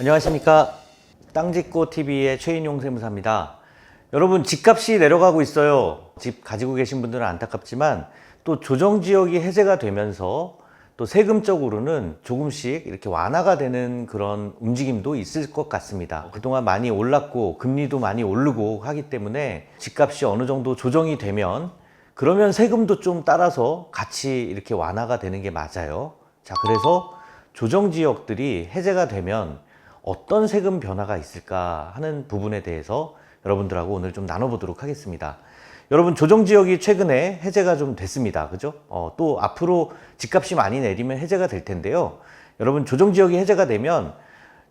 안녕하십니까 땅짓고 TV의 최인용 세무사입니다. 여러분 집값이 내려가고 있어요. 집 가지고 계신 분들은 안타깝지만 또 조정 지역이 해제가 되면서 또 세금적으로는 조금씩 이렇게 완화가 되는 그런 움직임도 있을 것 같습니다. 그동안 많이 올랐고 금리도 많이 오르고 하기 때문에 집값이 어느 정도 조정이 되면 그러면 세금도 좀 따라서 같이 이렇게 완화가 되는 게 맞아요. 자, 그래서 조정 지역들이 해제가 되면 어떤 세금 변화가 있을까 하는 부분에 대해서 여러분들하고 오늘 좀 나눠보도록 하겠습니다. 여러분 조정 지역이 최근에 해제가 좀 됐습니다. 그죠? 어, 또 앞으로 집값이 많이 내리면 해제가 될 텐데요. 여러분 조정 지역이 해제가 되면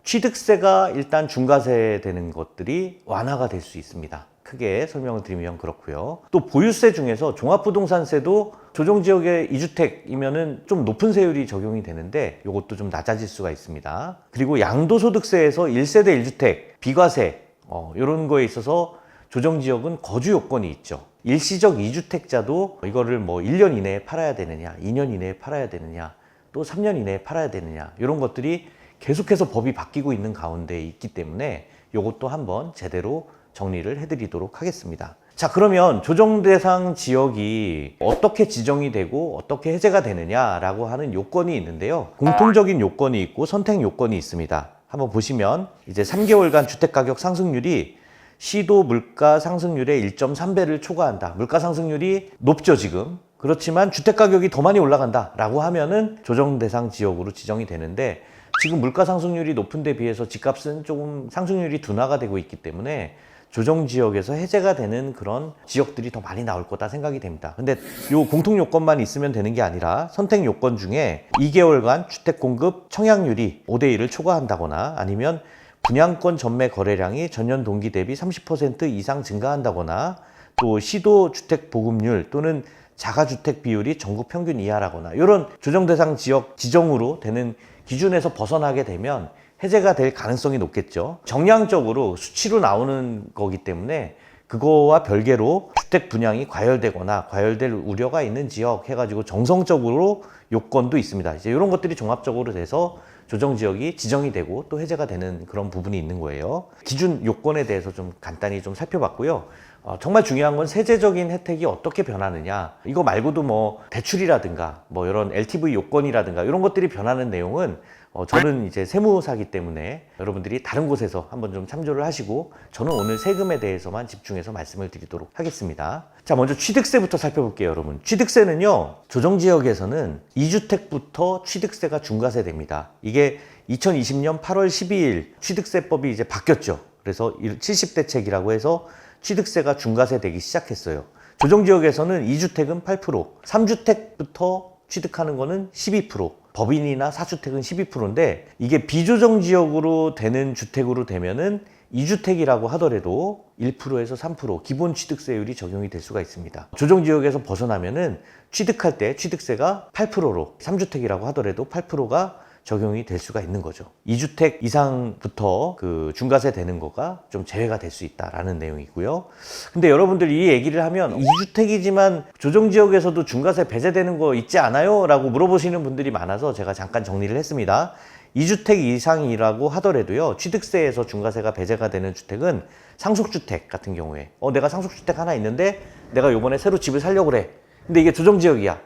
취득세가 일단 중과세 되는 것들이 완화가 될 수 있습니다. 크게 설명을 드리면 그렇고요. 또 보유세 중에서 종합부동산세도 조정 지역의 2주택이면은 좀 높은 세율이 적용이 되는데 이것도 좀 낮아질 수가 있습니다. 그리고 양도소득세에서 1세대 1주택 비과세 어, 이런 거에 있어서 조정 지역은 거주 요건이 있죠. 일시적 2주택자도 이거를 뭐 1년 이내에 팔아야 되느냐, 2년 이내에 팔아야 되느냐, 또 3년 이내에 팔아야 되느냐 이런 것들이 계속해서 법이 바뀌고 있는 가운데 있기 때문에 이것도 한번 제대로 정리를 해드리도록 하겠습니다. 자, 그러면 조정 대상 지역이 어떻게 지정이 되고 어떻게 해제가 되느냐라고 하는 요건이 있는데요. 공통적인 요건이 있고 선택 요건이 있습니다. 한번 보시면 이제 3개월간 주택 가격 상승률이 시도 물가 상승률의 1.3배를 초과한다. 물가 상승률이 높죠, 지금. 그렇지만 주택 가격이 더 많이 올라간다 라고 하면은 조정 대상 지역으로 지정이 되는데 지금 물가 상승률이 높은 데 비해서 집값은 조금 상승률이 둔화가 되고 있기 때문에 조정 지역에서 해제가 되는 그런 지역들이 더 많이 나올 거다 생각이 됩니다. 근데 요 공통 요건만 있으면 되는 게 아니라 선택 요건 중에 2개월간 주택 공급 청약률이 5대 1을 초과한다거나 아니면 분양권 전매 거래량이 전년 동기 대비 30% 이상 증가한다거나 또 시도 주택 보급률 또는 자가주택 비율이 전국 평균 이하라거나 이런 조정 대상 지역 지정으로 되는 기준에서 벗어나게 되면 해제가 될 가능성이 높겠죠. 정량적으로 수치로 나오는 거기 때문에 그거와 별개로 주택 분양이 과열되거나 과열될 우려가 있는 지역 해가지고 정성적으로 요건도 있습니다. 이제 이런 것들이 종합적으로 돼서 조정 지역이 지정이 되고 또 해제가 되는 그런 부분이 있는 거예요. 기준 요건에 대해서 좀 간단히 좀 살펴봤고요. 어, 정말 중요한 건 세제적인 혜택이 어떻게 변하느냐. 이거 말고도 뭐 대출이라든가 뭐 이런 LTV 요건이라든가 이런 것들이 변하는 내용은 어, 저는 이제 세무사기 때문에 여러분들이 다른 곳에서 한번 좀 참조를 하시고 저는 오늘 세금에 대해서만 집중해서 말씀을 드리도록 하겠습니다. 자, 먼저 취득세부터 살펴볼게요, 여러분. 취득세는요, 조정지역에서는 2주택부터 취득세가 중과세 됩니다. 이게 2020년 8월 12일 취득세법이 이제 바뀌었죠. 그래서 70대책이라고 해서 취득세가 중과세 되기 시작했어요. 조정지역에서는 2주택은 8%, 3주택부터 취득하는 거는 12%, 법인이나 4주택은 12%인데 이게 비조정 지역으로 되는 주택으로 되면은 2주택이라고 하더라도 1%에서 3% 기본 취득세율이 적용이 될 수가 있습니다. 조정 지역에서 벗어나면은 취득할 때 취득세가 8%로 3주택이라고 하더라도 8%가 적용이 될 수가 있는 거죠. 2주택 이상부터 그 중과세 되는 거가 좀 제외가 될 수 있다라는 내용이고요. 근데 여러분들 이 얘기를 하면 2주택이지만 조정 지역에서도 중과세 배제되는 거 있지 않아요? 라고 물어보시는 분들이 많아서 제가 잠깐 정리를 했습니다. 2주택 이상이라고 하더라도요. 취득세에서 중과세가 배제가 되는 주택은 상속주택 같은 경우에 어 내가 상속주택 하나 있는데 내가 요번에 새로 집을 살려고 그래. 근데 이게 조정 지역이야.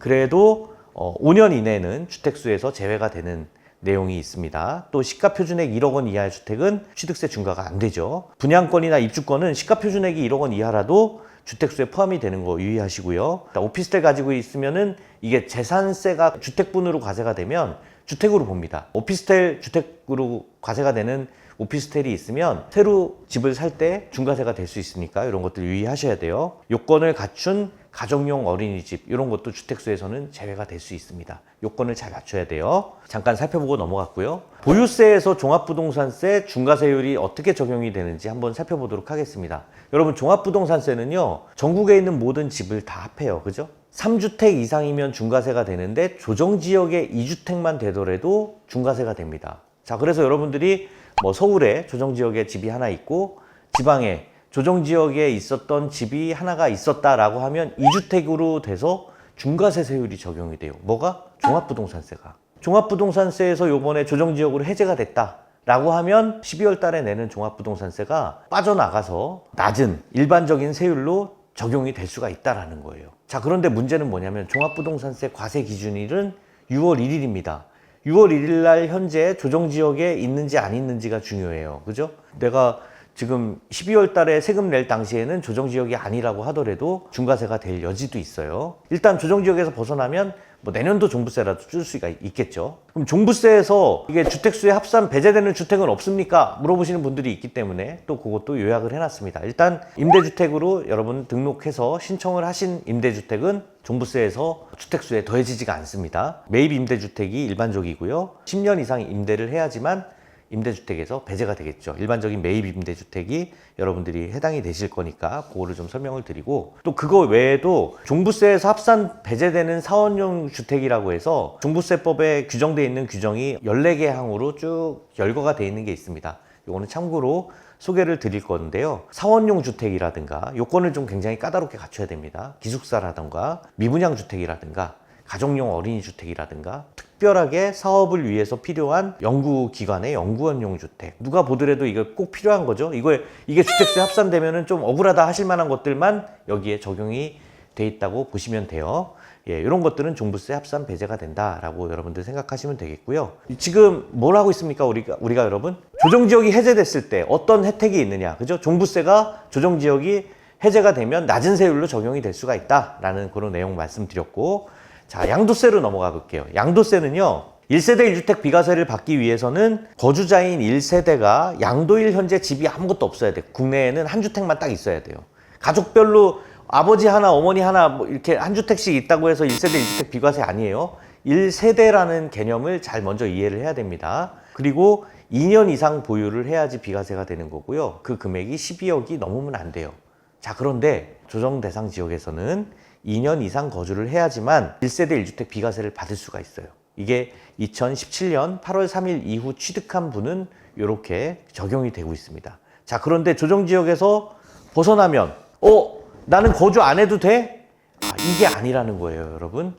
그래도 어, 5년 이내는 주택수에서 제외가 되는 내용이 있습니다. 또 시가 표준액 1억 원 이하의 주택은 취득세 중과가 안 되죠. 분양권이나 입주권은 시가 표준액이 1억 원 이하라도 주택수에 포함이 되는 거 유의하시고요. 오피스텔 가지고 있으면은 이게 재산세가 주택분으로 과세가 되면 주택으로 봅니다. 오피스텔 주택으로 과세가 되는 오피스텔이 있으면 새로 집을 살 때 중과세가 될 수 있으니까 이런 것들 유의하셔야 돼요. 요건을 갖춘 가정용 어린이집 이런 것도 주택수에서는 제외가 될 수 있습니다. 요건을 잘 맞춰야 돼요. 잠깐 살펴보고 넘어갔고요. 보유세에서 종합부동산세 중과세율이 어떻게 적용이 되는지 한번 살펴보도록 하겠습니다. 여러분 종합부동산세는요. 전국에 있는 모든 집을 다 합해요. 그죠? 3주택 이상이면 중과세가 되는데 조정 지역에 2주택만 되더라도 중과세가 됩니다. 자, 그래서 여러분들이 뭐 서울에 조정 지역에 집이 하나 있고 지방에 조정 지역에 있었던 집이 하나가 있었다라고 하면 2주택으로 돼서 중과세 세율이 적용이 돼요. 뭐가? 종합부동산세가. 종합부동산세에서 요번에 조정 지역으로 해제가 됐다. 라고 하면 12월 달에 내는 종합부동산세가 빠져나가서 낮은 일반적인 세율로 적용이 될 수가 있다라는 거예요. 자, 그런데 문제는 뭐냐면 종합부동산세 과세 기준일은 6월 1일입니다. 6월 1일 날 현재 조정 지역에 있는지 안 있는지가 중요해요. 그죠? 내가 지금 12월 달에 세금 낼 당시에는 조정 지역이 아니라고 하더라도 중과세가 될 여지도 있어요. 일단 조정 지역에서 벗어나면 뭐 내년도 종부세라도 줄 수가 있겠죠. 그럼 종부세에서 이게 주택수에 합산 배제되는 주택은 없습니까? 물어보시는 분들이 있기 때문에 또 그것도 요약을 해놨습니다. 일단 임대주택으로 여러분 등록해서 신청을 하신 임대주택은 종부세에서 주택수에 더해지지가 않습니다. 매입 임대주택이 일반적이고요. 10년 이상 임대를 해야지만 임대주택에서 배제가 되겠죠. 일반적인 매입 임대주택이 여러분들이 해당이 되실 거니까 그거를 좀 설명을 드리고 또 그거 외에도 종부세에서 합산 배제되는 사원용 주택이라고 해서 종부세법에 규정되어 있는 규정이 14개 항으로 쭉 열거가 되어 있는 게 있습니다. 요거는 참고로 소개를 드릴 건데요. 사원용 주택이라든가 요건을 좀 굉장히 까다롭게 갖춰야 됩니다. 기숙사라든가 미분양 주택이라든가 가정용 어린이 주택이라든가 특별하게 사업을 위해서 필요한 연구기관의 연구원용 주택 누가 보더라도 이거 꼭 필요한 거죠 이거 이게 주택세 합산되면은 좀 억울하다 하실 만한 것들만 여기에 적용이 돼 있다고 보시면 돼요 예, 이런 것들은 종부세 합산 배제가 된다라고 여러분들 생각하시면 되겠고요. 지금 뭘 하고 있습니까? 우리가 우리가 여러분 조정 지역이 해제됐을 때 어떤 혜택이 있느냐, 그죠? 종부세가 조정 지역이 해제가 되면 낮은 세율로 적용이 될 수가 있다라는 그런 내용 말씀드렸고, 자 양도세로 넘어가 볼게요. 양도세는요. 1세대 1주택 비과세를 받기 위해서는 거주자인 1세대가 양도일 현재 집이 아무것도 없어야 돼요. 국내에는 한 주택만 딱 있어야 돼요. 가족별로 아버지 하나, 어머니 하나 뭐 이렇게 한 주택씩 있다고 해서 1세대 1주택 비과세 아니에요. 1세대라는 개념을 잘 먼저 이해를 해야 됩니다. 그리고 2년 이상 보유를 해야지 비과세가 되는 거고요. 그 금액이 12억이 넘으면 안 돼요. 자, 그런데 조정 대상 지역에서는 2년 이상 거주를 해야지만 1세대 1주택 비과세를 받을 수가 있어요. 이게 2017년 8월 3일 이후 취득한 분은 이렇게 적용이 되고 있습니다. 자, 그런데 조정 지역에서 벗어나면 어, 나는 거주 안 해도 돼? 아, 이게 아니라는 거예요, 여러분.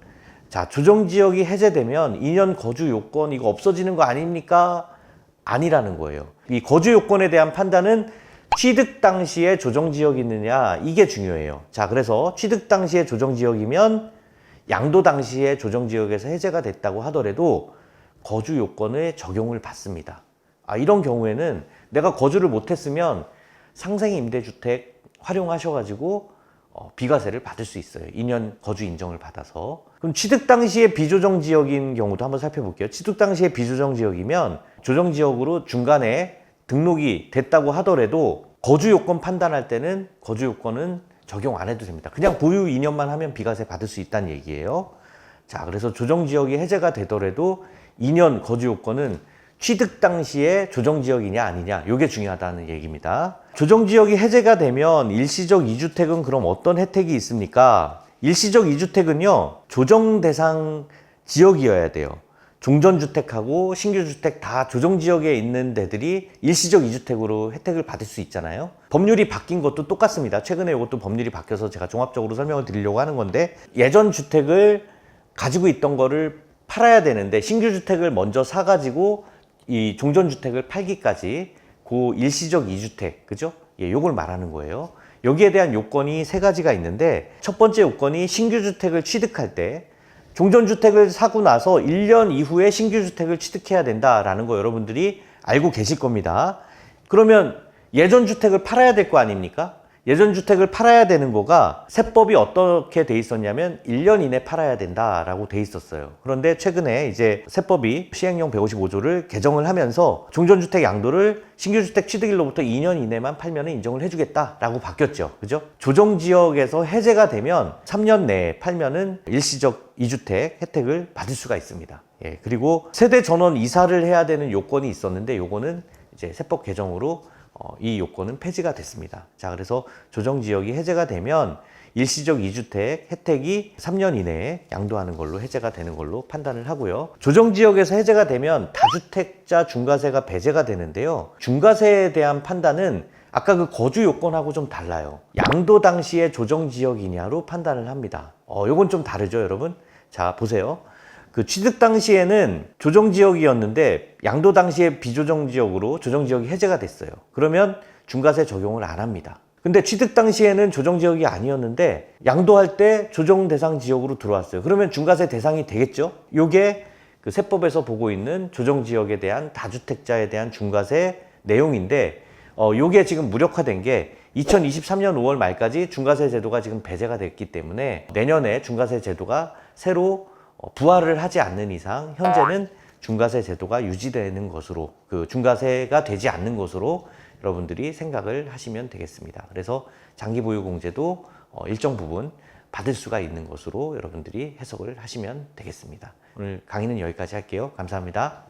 자, 조정 지역이 해제되면 2년 거주 요건 이거 없어지는 거 아닙니까? 아니라는 거예요. 이 거주 요건에 대한 판단은 취득 당시에 조정 지역이 있느냐 이게 중요해요. 자, 그래서 취득 당시에 조정 지역이면 양도 당시에 조정 지역에서 해제가 됐다고 하더라도 거주 요건에 적용을 받습니다. 아, 이런 경우에는 내가 거주를 못했으면 상생 임대주택 활용하셔가지고 어, 비과세를 받을 수 있어요. 2년 거주 인정을 받아서. 그럼 취득 당시에 비조정 지역인 경우도 한번 살펴볼게요. 취득 당시에 비조정 지역이면 조정 지역으로 중간에 등록이 됐다고 하더라도 거주 요건 판단할 때는 거주 요건은 적용 안 해도 됩니다. 그냥 보유 2년만 하면 비과세 받을 수 있다는 얘기예요. 자, 그래서 조정 지역이 해제가 되더라도 2년 거주 요건은 취득 당시에 조정 지역이냐 아니냐 이게 중요하다는 얘기입니다. 조정 지역이 해제가 되면 일시적 2주택은 그럼 어떤 혜택이 있습니까? 일시적 2주택은요. 조정 대상 지역이어야 돼요. 종전주택하고 신규주택 다 조정지역에 있는 데들이 일시적 2주택으로 혜택을 받을 수 있잖아요. 법률이 바뀐 것도 똑같습니다. 최근에 이것도 법률이 바뀌어서 제가 종합적으로 설명을 드리려고 하는 건데 예전 주택을 가지고 있던 거를 팔아야 되는데 신규주택을 먼저 사가지고 이 종전주택을 팔기까지 그 일시적 2주택, 그죠? 예, 요걸 말하는 거예요. 여기에 대한 요건이 세 가지가 있는데 첫 번째 요건이 신규주택을 취득할 때 종전주택을 사고 나서 1년 이후에 신규주택을 취득해야 된다라는 거 여러분들이 알고 계실 겁니다. 그러면 예전 주택을 팔아야 될 거 아닙니까? 예전 주택을 팔아야 되는 거가 세법이 어떻게 돼 있었냐면 1년 이내 팔아야 된다라고 돼 있었어요. 그런데 최근에 이제 세법이 시행령 155조를 개정을 하면서 종전주택 양도를 신규 주택 취득일로부터 2년 이내만 팔면 인정을 해주겠다라고 바뀌었죠. 그죠? 조정 지역에서 해제가 되면 3년 내에 팔면은 일시적 2주택 혜택을 받을 수가 있습니다. 예, 그리고 세대 전원 이사를 해야 되는 요건이 있었는데 요거는 이제 세법 개정으로 어, 이 요건은 폐지가 됐습니다. 자, 그래서 조정 지역이 해제가 되면 일시적 2주택 혜택이 3년 이내에 양도하는 걸로 해제가 되는 걸로 판단을 하고요. 조정 지역에서 해제가 되면 다주택자 중과세가 배제가 되는데요. 중과세에 대한 판단은 아까 그 거주 요건하고 좀 달라요. 양도 당시에 조정 지역이냐로 판단을 합니다. 어, 요건 좀 다르죠, 여러분? 자, 보세요. 그 취득 당시에는 조정 지역이었는데 양도 당시에 비조정 지역으로 조정 지역이 해제가 됐어요. 그러면 중과세 적용을 안 합니다. 근데 취득 당시에는 조정 지역이 아니었는데 양도할 때 조정 대상 지역으로 들어왔어요. 그러면 중과세 대상이 되겠죠? 요게 그 세법에서 보고 있는 조정 지역에 대한 다주택자에 대한 중과세 내용인데 어 요게 지금 무력화된 게 2023년 5월 말까지 중과세 제도가 지금 배제가 됐기 때문에 내년에 중과세 제도가 새로 어, 부활을 하지 않는 이상 현재는 중과세 제도가 유지되는 것으로 그 중과세가 되지 않는 것으로 여러분들이 생각을 하시면 되겠습니다. 그래서 장기 보유 공제도 어, 일정 부분 받을 수가 있는 것으로 여러분들이 해석을 하시면 되겠습니다. 오늘 강의는 여기까지 할게요. 감사합니다.